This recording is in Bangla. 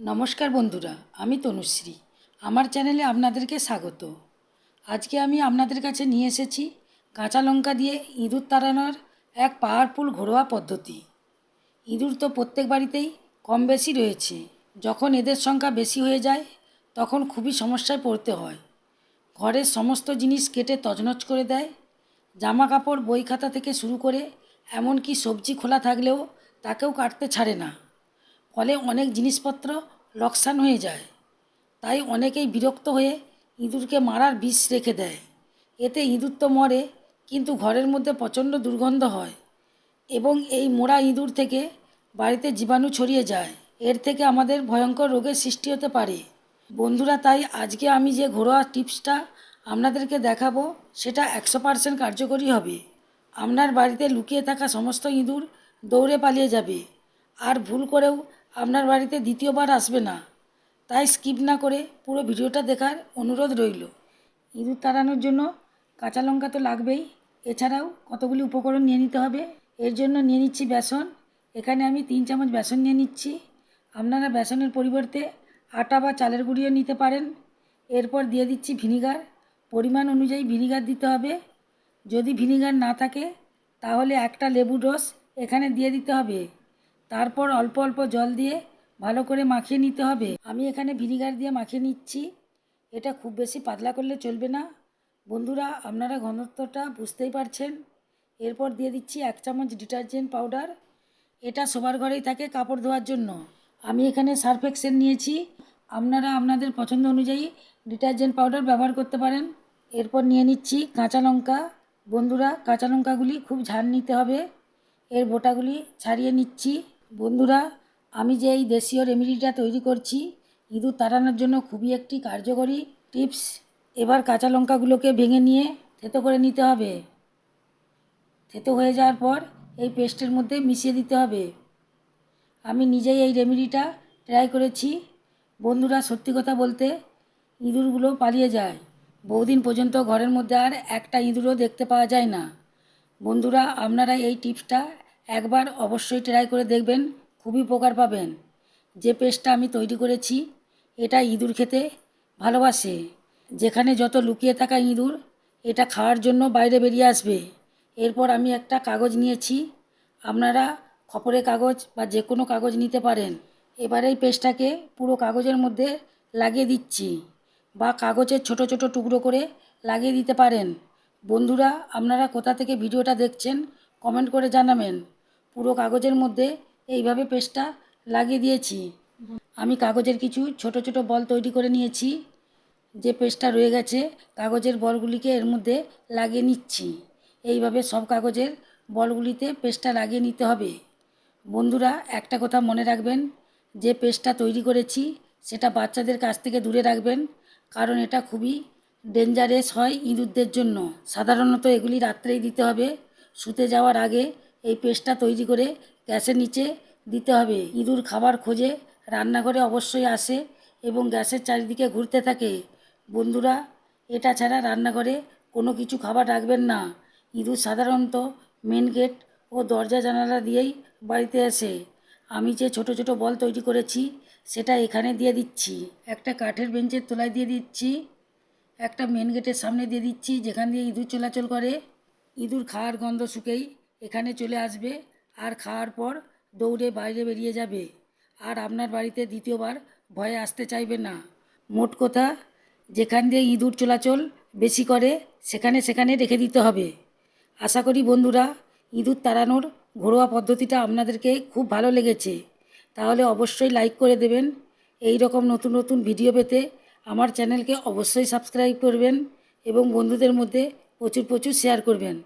নমস্কার বন্ধুরা, আমি তনুশ্রী। আমার চ্যানেলে আপনাদেরকে স্বাগত। আজকে আমি আপনাদের কাছে নিয়ে এসেছি কাঁচা লঙ্কা দিয়ে ইঁদুর তাড়ানোর এক পাওয়ারফুল ঘরোয়া পদ্ধতি। ইঁদুর তো প্রত্যেক বাড়িতেই কম বেশি রয়েছে। যখন এদের সংখ্যা বেশি হয়ে যায়, তখন খুবই সমস্যায় পড়তে হয়। ঘরের সমস্ত জিনিস কেটে তছনছ করে দেয়। জামা কাপড় বই খাতা থেকে শুরু করে এমনকি সবজি খোলা থাকলেও তাকেও কাটতে ছাড়ে না। ফলে অনেক জিনিসপত্র লোকসান হয়ে যায়। তাই অনেকেই বিরক্ত হয়ে ইঁদুরকে মারার বিষ রেখে দেয়। এতে ইঁদুর তো মরে, কিন্তু ঘরের মধ্যে প্রচণ্ড দুর্গন্ধ হয় এবং এই মোড়া ইঁদুর থেকে বাড়িতে জীবাণু ছড়িয়ে যায়। এর থেকে আমাদের ভয়ঙ্কর রোগের সৃষ্টি হতে পারে। বন্ধুরা, তাই আজকে আমি যে ঘরোয়া টিপসটা আপনাদেরকে দেখাবো, সেটা একশো পার্সেন্ট কার্যকরী হবে। আপনার বাড়িতে লুকিয়ে থাকা সমস্ত ইঁদুর দৌড়ে পালিয়ে যাবে। আর ভুল করেও আপনার বাড়িতে দ্বিতীয়বার আসবে না। তাই স্কিপ না করে পুরো ভিডিওটা দেখার অনুরোধ রইল। ইঁদুর তাড়ানোর জন্য কাঁচা লঙ্কা তো লাগবেই। এছাড়াও কতগুলি উপকরণ নিয়ে নিতে হবে? এর জন্য নিয়ে নিচ্ছি বেসন। এখানে আমি তিন চামচ বেসন নিয়ে নিচ্ছি। আপনারা বেসনের পরিবর্তে আটা বা চালের গুঁড়িও নিতে পারেন। এরপর দিয়ে দিচ্ছি ভিনিগার। পরিমাণ অনুযায়ী ভিনিগার দিতে হবে। যদি ভিনিগার না থাকে, তাহলে একটা লেবুর রস এখানে দিয়ে দিতে হবে। তারপর অল্প অল্প জল দিয়ে ভালো করে মাখিয়ে নিতে হবে। আমি এখানে ভিনিগার দিয়ে মাখিয়ে নিচ্ছি। এটা খুব বেশি পাতলা করলে চলবে না। বন্ধুরা, আপনারা ঘনত্বটা বুঝতেই পারছেন। এরপর দিয়ে দিচ্ছি এক চামচ ডিটারজেন্ট পাউডার। এটা সবার ঘরেই থাকে কাপড় ধোয়ার জন্য। আমি এখানে সার্ফ এক্সেল নিয়েছি। আপনারা আপনাদের পছন্দ অনুযায়ী ডিটারজেন্ট পাউডার ব্যবহার করতে পারেন। এরপর নিয়ে নিচ্ছি কাঁচা লঙ্কা। বন্ধুরা, কাঁচা লঙ্কাগুলি খুব ঝাল নিতে হবে। এর বোটাগুলি ছাড়িয়ে নিচ্ছি। বন্ধুরা, আমি যে এই দেশীয় রেমেডিটা তৈরি করছি ইঁদুর তাড়ানোর জন্য খুবই একটি কার্যকরী টিপস এবার কাঁচা লঙ্কাগুলোকে ভেঙে নিয়ে থেতো করে নিতে হবে। থেতো হয়ে যাওয়ার পর এই পেস্টের মধ্যে মিশিয়ে দিতে হবে। আমি নিজেই এই রেমেডিটা ট্রাই করেছি। বন্ধুরা, সত্যি কথা বলতে ইঁদুরগুলো পালিয়ে যায়। বহুদিন পর্যন্ত ঘরের মধ্যে আর একটা ইঁদুরও দেখতে পাওয়া যায় না। বন্ধুরা, আপনারা এই টিপসটা একবার অবশ্যই ট্রাই করে দেখবেন, খুবই উপকার পাবেন। যে পেস্টটা আমি তৈরি করেছি, এটা ইঁদুর খেতে ভালোবাসে। যেখানে যত লুকিয়ে থাকা ইঁদুর, এটা খাওয়ার জন্য বাইরে বেরিয়ে আসবে। এরপর আমি একটা কাগজ নিয়েছি, আপনারা খপরের কাগজ বা যে কোনো কাগজ নিতে পারেন। এবার এই পেস্টটাকে পুরো কাগজের মধ্যে লাগিয়ে দিচ্ছি বা কাগজের ছোট ছোট টুকরো করে লাগিয়ে দিতে পারেন। বন্ধুরা, আপনারা কোথা থেকে ভিডিওটা দেখছেন কমেন্ট করে জানাবেন। পুরো কাগজের মধ্যে এইভাবে পেস্টটা লাগিয়ে দিয়েছি। আমি কাগজের কিছু ছোট ছোট বল তৈরি করে নিয়েছি। যে পেস্টটা রয়ে গেছে, কাগজের বলগুলিকে এর মধ্যে লাগিয়ে নিচ্ছি। এইভাবে সব কাগজের বলগুলিতে পেস্টটা লাগিয়ে নিতে হবে। বন্ধুরা, একটা কথা মনে রাখবেন, যে পেস্টটা তৈরি করেছি, সেটা বাচ্চাদের কাছ থেকে দূরে রাখবেন, কারণ এটা খুবই ডেঞ্জারেস হয় ইঁদুরদের জন্য। সাধারণত এগুলি রাত্রেই দিতে হবে। শুতে যাওয়ার আগে এই পেস্টটা তৈরি করে গ্যাসের নিচে দিতে হবে। ইঁদুর খাবার খোঁজে রান্নাঘরে অবশ্যই আসে এবং গ্যাসের চারিদিকে ঘুরতে থাকে। বন্ধুরা, এটা ছাড়া রান্নাঘরে কোনো কিছু খাবার রাখবেন না। ইঁদুর সাধারণত মেন গেট ও দরজা জানালা দিয়েই বাড়িতে আসে। আমি যে ছোট ছোট বল তৈরি করেছি, সেটা এখানে দিয়ে দিচ্ছি। একটা কাঠের বেঞ্চের তলায় দিয়ে দিচ্ছি। একটা মেন গেটের সামনে দিয়ে দিচ্ছি, যেখান দিয়ে ইঁদুর চলাচল করে। ইঁদুর খাওয়ার গন্ধ শুকেই এখানে চলে আসবে আর খাওয়ার পর দৌড়ে বাইরে বেরিয়ে যাবে। আর আপনার বাড়িতে দ্বিতীয়বার ভয়ে আসতে চাইবে না। মোট কথা, যেখান দিয়ে ইঁদুর চলাচল বেশি করে, সেখানে সেখানে রেখে দিতে হবে। আশা করি বন্ধুরা, ইঁদুর তাড়ানোর ঘরোয়া পদ্ধতিটা আপনাদেরকে খুব ভালো লেগেছে। তাহলে অবশ্যই লাইক করে দেবেন। এই রকম নতুন নতুন ভিডিও পেতে আমার চ্যানেলকে অবশ্যই সাবস্ক্রাইব করবেন এবং বন্ধুদের মধ্যে প্রচুর প্রচুর শেয়ার করবেন।